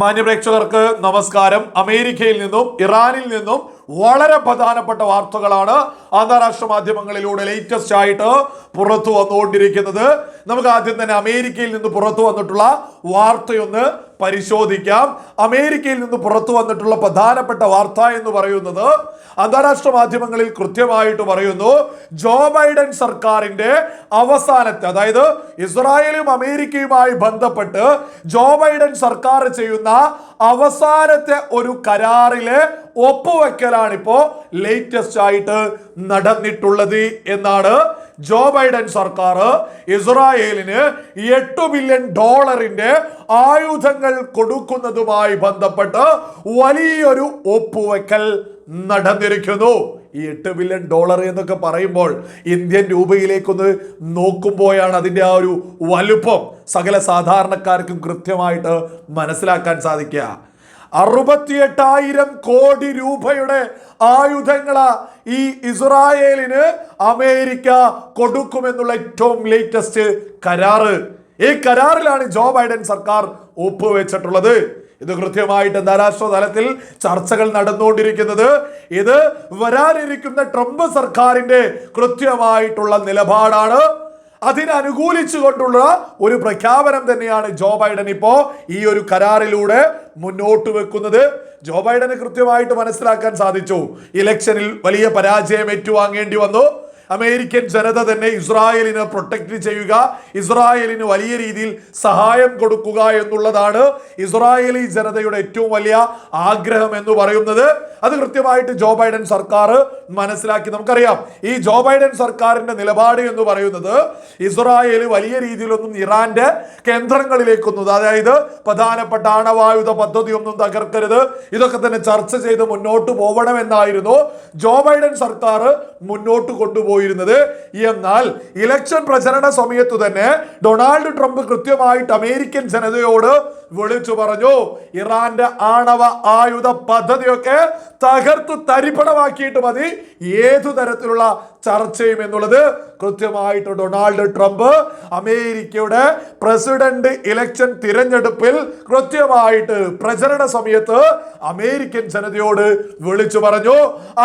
മാന്യപ്രേക്ഷകർക്ക് നമസ്കാരം. അമേരിക്കയിൽ നിന്നും ഇറാനിൽ നിന്നും വളരെ പ്രധാനപ്പെട്ട വാർത്തകളാണ് അന്താരാഷ്ട്ര മാധ്യമങ്ങളിലൂടെ ലേറ്റസ്റ്റ് ആയിട്ട് പുറത്തു വന്നുകൊണ്ടിരിക്കുന്നത്. നമുക്ക് ആദ്യം തന്നെ അമേരിക്കയിൽ നിന്ന് പുറത്തു വന്നിട്ടുള്ള വാർത്തയൊന്ന് പരിശോധിക്കാം. അമേരിക്കയിൽ നിന്ന് പുറത്തു വന്നിട്ടുള്ള പ്രധാനപ്പെട്ട വാർത്ത എന്ന് പറയുന്നത് അന്താരാഷ്ട്ര മാധ്യമങ്ങളിൽ കൃത്യമായിട്ട് പറയുന്നു ജോ ബൈഡൻ സർക്കാരിന്റെ അവസാനത്തെ അതായത് ഇസ്രായേലും അമേരിക്കയുമായി ബന്ധപ്പെട്ട് ജോ ബൈഡൻ സർക്കാർ ചെയ്യുന്ന അവസാനത്തെ ഒരു കരാറിലെ ഒപ്പുവെക്കലാണ് ഇപ്പോ ലേറ്റസ്റ്റ് ആയിട്ട് നടന്നിട്ടുള്ളത് എന്നാണ് ജോ ബൈഡൻ സർക്കാർ ഇസ്രായേലിന് എട്ട് ബില്യൺ ഡോളറിന്റെ ആയുധങ്ങൾ കൊടുക്കുന്നതുമായി ബന്ധപ്പെട്ട് വലിയൊരു ഒപ്പുവെക്കൽ നടന്നിരിക്കുന്നു. ഈ എട്ട് ബില്യൺ ഡോളർ എന്നൊക്കെ പറയുമ്പോൾ ഇന്ത്യൻ രൂപയിലേക്കൊന്ന് നോക്കുമ്പോഴാണ് അതിന്റെ ആ ഒരു വലുപ്പം സകല സാധാരണക്കാർക്കും കൃത്യമായിട്ട് മനസ്സിലാക്കാൻ സാധിക്കുക. അറുപത്തിയെട്ടായിരം കോടി രൂപയുടെ ആയുധങ്ങളാ ഈ ഇസ്രായേലിന് അമേരിക്ക കൊടുക്കുമെന്നുള്ള ഏറ്റവും ലേറ്റസ്റ്റ് കരാറ്. ഈ കരാറിലാണ് ജോ ബൈഡൻ സർക്കാർ ഒപ്പുവെച്ചിട്ടുള്ളത്. ഇത് കൃത്യമായിട്ട് അന്താരാഷ്ട്ര തലത്തിൽ ചർച്ചകൾ നടന്നുകൊണ്ടിരിക്കുന്നത്. ഇത് വരാനിരിക്കുന്ന ട്രംപ് സർക്കാരിന്റെ കൃത്യമായിട്ടുള്ള നിലപാടാണ്. അതിനനുകൂലിച്ചുകൊണ്ടുള്ള ഒരു പ്രഖ്യാപനം തന്നെയാണ് ജോ ബൈഡൻ ഇപ്പോ ഈ ഒരു കരാറിലൂടെ മുന്നോട്ട് വെക്കുന്നത്. ജോ ബൈഡന് കൃത്യമായിട്ട് മനസ്സിലാക്കാൻ സാധിച്ചു. ഇലക്ഷനിൽ വലിയ പരാജയം ഏറ്റുവാങ്ങേണ്ടി വന്നു. അമേരിക്കൻ ജനത തന്നെ ഇസ്രായേലിനെ പ്രൊട്ടക്റ്റ് ചെയ്യുക ഇസ്രായേലിന് വലിയ രീതിയിൽ സഹായം കൊടുക്കുക എന്നുള്ളതാണ് ഇസ്രായേലി ജനതയുടെ ഏറ്റവും വലിയ ആഗ്രഹം എന്ന് പറയുന്നത്. അത് കൃത്യമായിട്ട് ജോ ബൈഡൻ സർക്കാർ മനസ്സിലാക്കി. നമുക്കറിയാം ഈ ജോ ബൈഡൻ സർക്കാരിന്റെ നിലപാട് എന്ന് പറയുന്നത് ഇസ്രായേൽ വലിയ രീതിയിലൊന്നും ഇറാന്റെ കേന്ദ്രങ്ങളിലേക്കൊന്നും അതായത് പ്രധാനപ്പെട്ട ആണവായുധ പദ്ധതി ഒന്നും തകർക്കരുത്. ഇതൊക്കെ തന്നെ ചർച്ച ചെയ്ത് മുന്നോട്ട് പോകണമെന്നായിരുന്നു ജോ ബൈഡൻ സർക്കാർ മുന്നോട്ട് കൊണ്ടുപോയിരുന്നത് എന്നാൽ ഇലക്ഷൻ പ്രചരണ സമയത്തു തന്നെ ഡൊണാൾഡ് ട്രംപ് കൃത്യമായിട്ട് അമേരിക്കൻ ജനതയോട് വിളിച്ചു പറഞ്ഞു ഇറാന്റെ ആണവ ആയുധ പദ്ധതിയൊക്കെ തകർത്തു തരിപ്പണമാക്കിയിട്ട് മതി. ഏതു തരത്തിലുള്ള ചർച്ചയും എന്നുള്ളത് കൃത്യമായിട്ട് ഡൊണാൾഡ് ട്രംപ് അമേരിക്കയുടെ പ്രസിഡന്റ് ഇലക്ഷൻ തിരഞ്ഞെടുപ്പിൽ കൃത്യമായിട്ട് പ്രചരണ സമയത്ത് അമേരിക്കൻ ജനതയോട് വിളിച്ചു പറഞ്ഞു.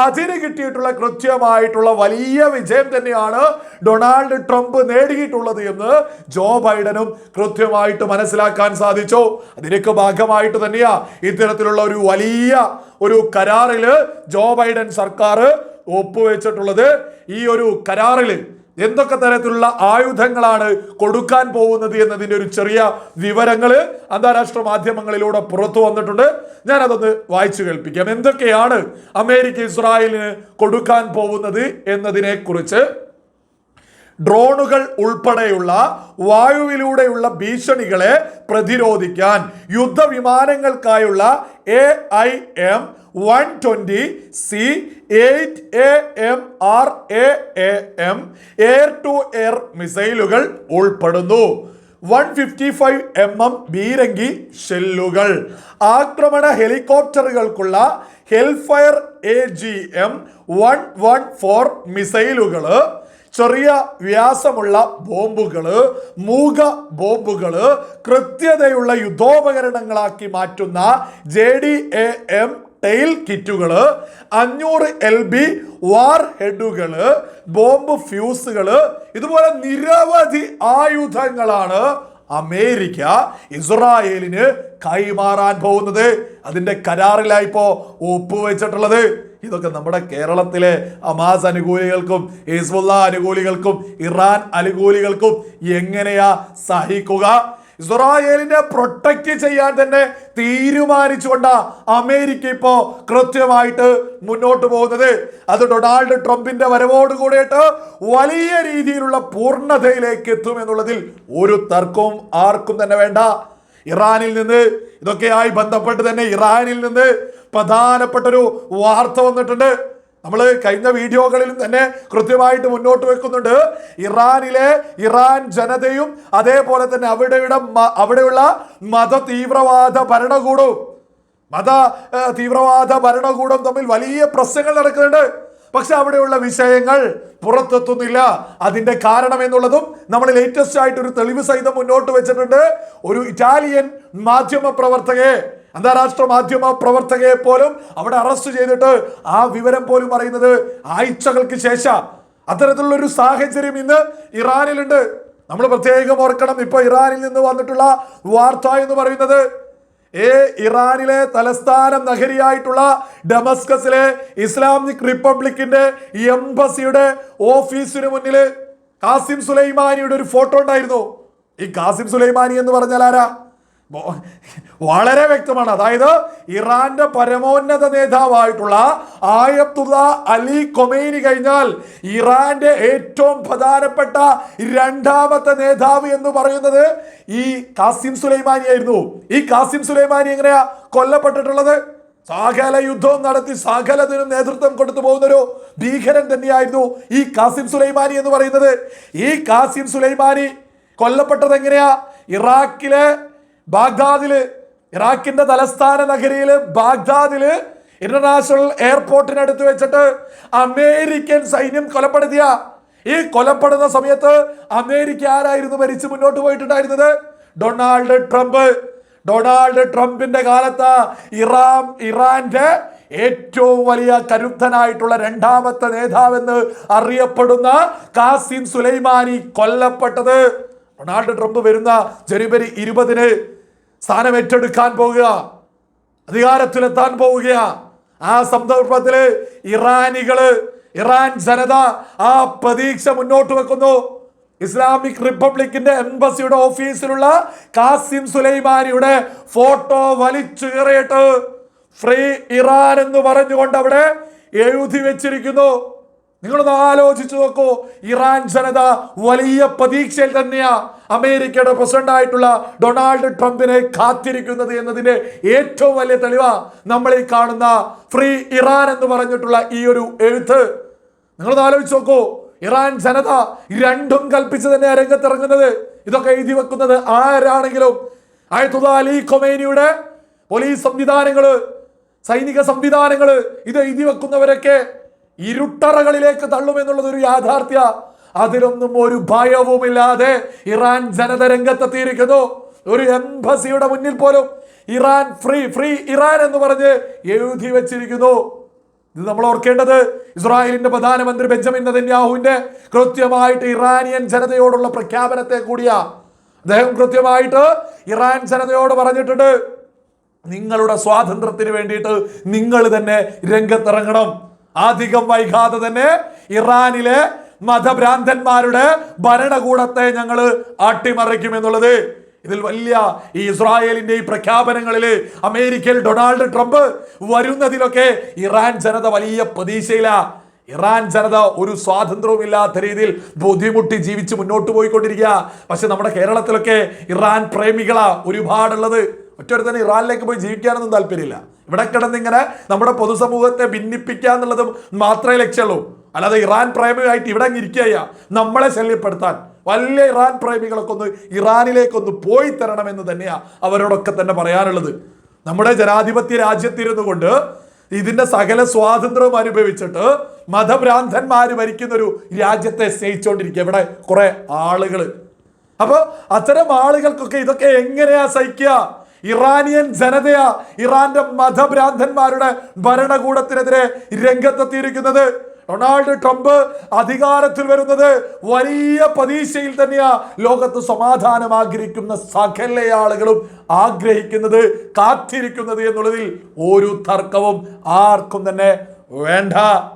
അതിന് കിട്ടിയിട്ടുള്ള കൃത്യമായിട്ടുള്ള വലിയ വിജയം തന്നെയാണ് ഡൊണാൾഡ് ട്രംപ് നേടിയിട്ടുള്ളത് എന്ന് ജോ ബൈഡനും കൃത്യമായിട്ട് മനസ്സിലാക്കാൻ സാധിച്ചു. അതിനൊക്കെ ഭാഗമായിട്ട് തന്നെയാ ഇത്തരത്തിലുള്ള ഒരു വലിയ ഒരു കരാറിൽ ജോ ബൈഡൻ സർക്കാർ ഒപ്പുവെച്ചിട്ടുള്ളത് ഈ ഒരു കരാറിൽ എന്തൊക്കെ തരത്തിലുള്ള ആയുധങ്ങളാണ് കൊടുക്കാൻ പോകുന്നത് എന്നതിന്റെ ഒരു ചെറിയ വിവരങ്ങൾ അന്താരാഷ്ട്ര മാധ്യമങ്ങളിലൂടെ പുറത്തു വന്നിട്ടുണ്ട്. ഞാൻ അതൊന്ന് വായിച്ചു കേൾപ്പിക്കാം. എന്തൊക്കെയാണ് അമേരിക്ക ഇസ്രായേലിന് കൊടുക്കാൻ പോകുന്നത് എന്നതിനെ കുറിച്ച് ഡ്രോണുകൾ ഉൾപ്പെടെയുള്ള വായുവിലൂടെയുള്ള ഭീഷണികളെ പ്രതിരോധിക്കാൻ യുദ്ധവിമാനങ്ങൾക്കായുള്ള A I M one twenty C eight A M R A A M air to air മിസൈലുകൾ ഉൾപ്പെടുന്നു. One fifty five M M ബീരങ്കി ഷെല്ലുകൾ. ആക്രമണ ഹെലികോപ്റ്ററുകൾക്കുള്ള Hellfire A G M one one four മിസൈലുകൾ ചെറിയ വ്യാസമുള്ള ബോംബുകൾ മൂക ബോംബുകൾ കൃത്യതയുള്ള യുദ്ധോപകരണങ്ങളാക്കി മാറ്റുന്ന J D A M tail കിറ്റുകൾ അഞ്ഞൂറ് എൽ ബി വാർ ഹെഡുകൾ ബോംബ് ഫ്യൂസുകൾ ഇതുപോലെ നിരവധി ആയുധങ്ങളാണ് അമേരിക്ക ഇസ്രായേലിന് കൈമാറാൻ പോകുന്നത്. അതിന്റെ കരാറിലായിപ്പോൾ ഒപ്പുവെച്ചിട്ടുള്ളത്. ഇതൊക്കെ നമ്മുടെ കേരളത്തിലെ അമാസ് അനുകൂലികൾക്കും ഹിസ്ബുള്ള അനുകൂലികൾക്കും ഇറാൻ അനുകൂലികൾക്കും എങ്ങനെയാ സഹിക്കുക? ഇസ്രായേലിനെ പ്രൊട്ടക്ട് ചെയ്യാൻ തന്നെ തീരുമാനിച്ചുകൊണ്ട അമേരിക്ക ഇപ്പോ കൃത്യമായിട്ട് മുന്നോട്ട് പോകുന്നത്. അത് ഡൊണാൾഡ് ട്രംപിന്റെ വരവോട് കൂടിയിട്ട് വലിയ രീതിയിലുള്ള പൂർണതയിലേക്ക് എത്തും എന്നുള്ളതിൽ ഒരു തർക്കവും ആർക്കും തന്നെ വേണ്ട. ഇറാനിൽ നിന്ന് ഇതൊക്കെയായി ബന്ധപ്പെട്ട് തന്നെ ഇറാനിൽ നിന്ന് പ്രധാനപ്പെട്ടൊരു വാർത്ത വന്നിട്ടുണ്ട്. നമ്മൾ കഴിഞ്ഞ വീഡിയോകളിലും തന്നെ കൃത്യമായിട്ട് മുന്നോട്ട് വെക്കുന്നുണ്ട്. ഇറാനിലെ ഇറാൻ ജനതയും അതേപോലെ തന്നെ അവിടെയുടെ അവിടെയുള്ള മത തീവ്രവാദ ഭരണകൂടവും മത തീവ്രവാദ ഭരണകൂടം തമ്മിൽ വലിയ പ്രശ്നങ്ങൾ നടക്കുന്നുണ്ട്. പക്ഷെ അവിടെയുള്ള വിഷയങ്ങൾ പുറത്തെത്തുന്നില്ല. അതിന്റെ കാരണം എന്നുള്ളതും നമ്മൾ ലേറ്റസ്റ്റ് ആയിട്ട് ഒരു തെളിവ് സഹിതം മുന്നോട്ട് വെച്ചിട്ടുണ്ട്. ഒരു ഇറ്റാലിയൻ മാധ്യമ പ്രവർത്തകയെ അന്താരാഷ്ട്ര മാധ്യമ പ്രവർത്തകയെ പോലും അവിടെ അറസ്റ്റ് ചെയ്തിട്ട് ആ വിവരം പോലും പറയുന്നത് ആഴ്ചകൾക്ക് ശേഷം. അത്തരത്തിലുള്ള ഒരു സാഹചര്യം ഇന്ന് ഇറാനിലുണ്ട്. നമ്മൾ പ്രത്യേകം ഓർക്കണം ഇപ്പൊ ഇറാനിൽ നിന്ന് വന്നിട്ടുള്ള വാർത്ത എന്ന് പറയുന്നത് ഏ ഇറാനിലെ തലസ്ഥാനം നഗരിയായിട്ടുള്ള ഡമസ്കസിലെ ഇസ്ലാമിക് റിപ്പബ്ലിക്കിന്റെ എംബസിയുടെ ഓഫീസിന് മുന്നിൽ കാസിം സുലൈമാനിയുടെ ഒരു ഫോട്ടോ ഉണ്ടായിരുന്നു. ഈ കാസിം സുലൈമാനി എന്ന് പറഞ്ഞാൽ ആരാ? വളരെ വ്യക്തമാണ്. അതായത് ഇറാന്റെ പരമോന്നത നേതാവായിട്ടുള്ള ആയത്തുള്ള അലി കൊമേനി കഴിഞ്ഞാൽ ഇറാന്റെ ഏറ്റവും പ്രധാനപ്പെട്ട രണ്ടാമത്തെ നേതാവ് എന്ന് പറയുന്നത് ഈ കാസിം സുലൈമാനി ആയിരുന്നു. ഈ കാസിം സുലൈമാനി എങ്ങനെയാ കൊല്ലപ്പെട്ടിട്ടുള്ളത്? സകല യുദ്ധവും നടത്തി സകലത്തിനും നേതൃത്വം കൊടുത്തു പോകുന്ന ഒരു ഭീകരൻ തന്നെയായിരുന്നു ഈ കാസിം സുലൈമാനി എന്ന് പറയുന്നത്. ഈ കാസിം സുലൈമാനി കൊല്ലപ്പെട്ടത് എങ്ങനെയാ ഇറാഖിലെ ബാഗ്ദാദിൽ ഇറാഖിന്റെ തലസ്ഥാന നഗരിയിൽ ബാഗ്ദാദിൽ ഇന്റർനാഷണൽ എയർപോർട്ടിനടുത്ത് വെച്ചിട്ട് അമേരിക്കൻ സൈന്യം കൊലപ്പെടുത്തിയ. ഈ കൊലപ്പെടുന്ന സമയത്ത് അമേരിക്ക ആരായിരുന്നു ഭരിച്ച് മുന്നോട്ട് പോയിട്ടുണ്ടായിരുന്നത്? Donald Trump. ഡൊണാൾഡ് ട്രംപിന്റെ കാലത്ത് ഇറാൻ ഇറാന്റെ ഏറ്റവും വലിയ കരുത്തനായിട്ടുള്ള രണ്ടാമത്തെ നേതാവെന്ന് അറിയപ്പെടുന്ന കാസിം സുലൈമാനി കൊല്ലപ്പെട്ടത്. ഡൊണാൾഡ് ട്രംപ് വരുന്ന ജനുവരി ഇരുപതിന് സ്ഥാനം ഏറ്റെടുക്കാൻ പോകുക അധികാരത്തിലെത്താൻ പോവുക ആ സന്ദർഭത്തിൽ ഇറാനികൾ ഇറാൻ ജനത ആ പ്രതീക്ഷ മുന്നോട്ട് വെക്കുന്നു. ഇസ്ലാമിക് റിപ്പബ്ലിക്കിന്റെ എംബസിയുടെ ഓഫീസിലുള്ള കാസിം സുലൈമാനിയുടെ ഫോട്ടോ വലിച്ചു കയറിയിട്ട് ഫ്രീ ഇറാൻ എന്ന് പറഞ്ഞുകൊണ്ട് അവിടെ എഴുതി വെച്ചിരിക്കുന്നു. നിങ്ങളൊന്ന് ആലോചിച്ചു നോക്കൂ. ഇറാൻ ജനത വലിയ പ്രതീക്ഷയിൽ തന്നെയാ അമേരിക്കയുടെ പ്രസിഡന്റ് ആയിട്ടുള്ള ഡൊണാൾഡ് ട്രംപിനെ കാത്തിരിക്കുന്നത് എന്നതിന്റെ ഏറ്റവും വലിയ തെളിവാ നമ്മൾ ഈ കാണുന്ന ഫ്രീ ഇറാൻ എന്ന് പറഞ്ഞിട്ടുള്ള ഈ ഒരു എഴുത്ത്. നിങ്ങളൊന്ന് ആലോചിച്ച് നോക്കൂ. ഇറാൻ ജനത രണ്ടും കൽപ്പിച്ച് തന്നെ രംഗത്തിറങ്ങുന്നത്. ഇതൊക്കെ എഴുതി വെക്കുന്നത് ആരാണെങ്കിലും. ആയത്തുള്ള അലി കൊമേനിയുടെ പോലീസ് സംവിധാനങ്ങൾ സൈനിക സംവിധാനങ്ങൾ ഇത് എഴുതി വെക്കുന്നവരൊക്കെ ഇരുട്ടറകളിലേക്ക് തള്ളുമെന്നുള്ളത് ഒരു യാഥാർത്ഥ്യ. അതിലൊന്നും ഒരു ഭയവുമില്ലാതെ ഇറാൻ ജനത രംഗത്തെത്തിയിരിക്കുന്നു ഒരു എംബസിയുടെ മുന്നിൽ പോലും ഇറാൻ ഫ്രീ ഫ്രീ ഇറാൻ എന്ന് പറഞ്ഞ് എഴുതി വെച്ചിരിക്കുന്നു. ഇത് നമ്മൾ ഓർക്കേണ്ടത് ഇസ്രായേലിന്റെ പ്രധാനമന്ത്രി ബെഞ്ചമിൻ നദന്യാഹുവിന്റെ കൃത്യമായിട്ട് ഇറാനിയൻ ജനതയോടുള്ള പ്രഖ്യാപനത്തെ കൂടിയാ. അദ്ദേഹം കൃത്യമായിട്ട് ഇറാൻ ജനതയോട് പറഞ്ഞിട്ടുണ്ട് നിങ്ങളുടെ സ്വാതന്ത്ര്യത്തിന് വേണ്ടിയിട്ട് നിങ്ങൾ തന്നെ രംഗത്തിറങ്ങണം. അധികം വൈകാതെ തന്നെ ഇറാനിലെ മതഭ്രാന്തന്മാരുടെ ഭരണകൂടത്തെ ഞങ്ങൾ അട്ടിമറിക്കും എന്നുള്ളത്. ഇതിൽ വലിയ ഈ ഇസ്രായേലിന്റെ ഈ പ്രഖ്യാപനങ്ങളിൽ അമേരിക്കയിൽ ഡൊണാൾഡ് ട്രംപ് വരുന്നതിലൊക്കെ ഇറാൻ ജനത വലിയ പ്രതീക്ഷയിലാ. ഇറാൻ ജനത ഒരു സ്വാതന്ത്ര്യവും ഇല്ലാത്ത രീതിയിൽ ബുദ്ധിമുട്ടി ജീവിച്ച് മുന്നോട്ട് പോയിക്കൊണ്ടിരിക്കുക. പക്ഷെ നമ്മുടെ കേരളത്തിലൊക്കെ ഇറാൻ പ്രേമികളാ ഒരുപാടുള്ളത്. ഒറ്റൊരുത്തന്നെ ഇറാനിലേക്ക് പോയി ജീവിക്കാനൊന്നും താല്പര്യമില്ല. ഇവിടെ കിടന്നിങ്ങനെ നമ്മുടെ പൊതുസമൂഹത്തെ ഭിന്നിപ്പിക്കുക എന്നുള്ളതും മാത്രമേ ലക്ഷ്യമുള്ളൂ. അല്ലാതെ ഇറാൻ പ്രേമിയായിട്ട് ഇവിടെ ഇരിക്കുകയ. ഇരിക്കുക നമ്മളെ ശല്യപ്പെടുത്താൻ വലിയ ഇറാൻ പ്രേമികളൊക്കെ ഒന്ന് ഇറാനിലേക്കൊന്ന് പോയി തരണമെന്ന് തന്നെയാണ് അവരോടൊക്കെ തന്നെ പറയാനുള്ളത്. നമ്മുടെ ജനാധിപത്യ രാജ്യത്തിരുന്നു കൊണ്ട് ഇതിന്റെ സകല സ്വാതന്ത്ര്യവും അനുഭവിച്ചിട്ട് മതഭ്രാന്തന്മാർ ഭരിക്കുന്ന ഒരു രാജ്യത്തെ സ്നേഹിച്ചുകൊണ്ടിരിക്കുക ഇവിടെ കുറെ ആളുകൾ അപ്പോൾ അത്തരം ആളുകൾക്കൊക്കെ ഇതൊക്കെ എങ്ങനെയാ സഹിക്കുക? ഇറാനിയൻ ജനതയാ ഇറാന്റെ മതഭ്രാന്തന്മാരുടെ ഭരണകൂടത്തിനെതിരെ രംഗത്തെത്തിയിരിക്കുന്നത് ഡൊണാൾഡ് ട്രംപ് അധികാരത്തിൽ വരുന്നത് വലിയ പ്രതീക്ഷയിൽ തന്നെയാ ലോകത്ത് സമാധാനം ആഗ്രഹിക്കുന്ന സകല ആളുകളും ആഗ്രഹിക്കുന്നത് കാത്തിരിക്കുന്നത് എന്നുള്ളതിൽ ഒരു തർക്കവും ആർക്കും തന്നെ വേണ്ട.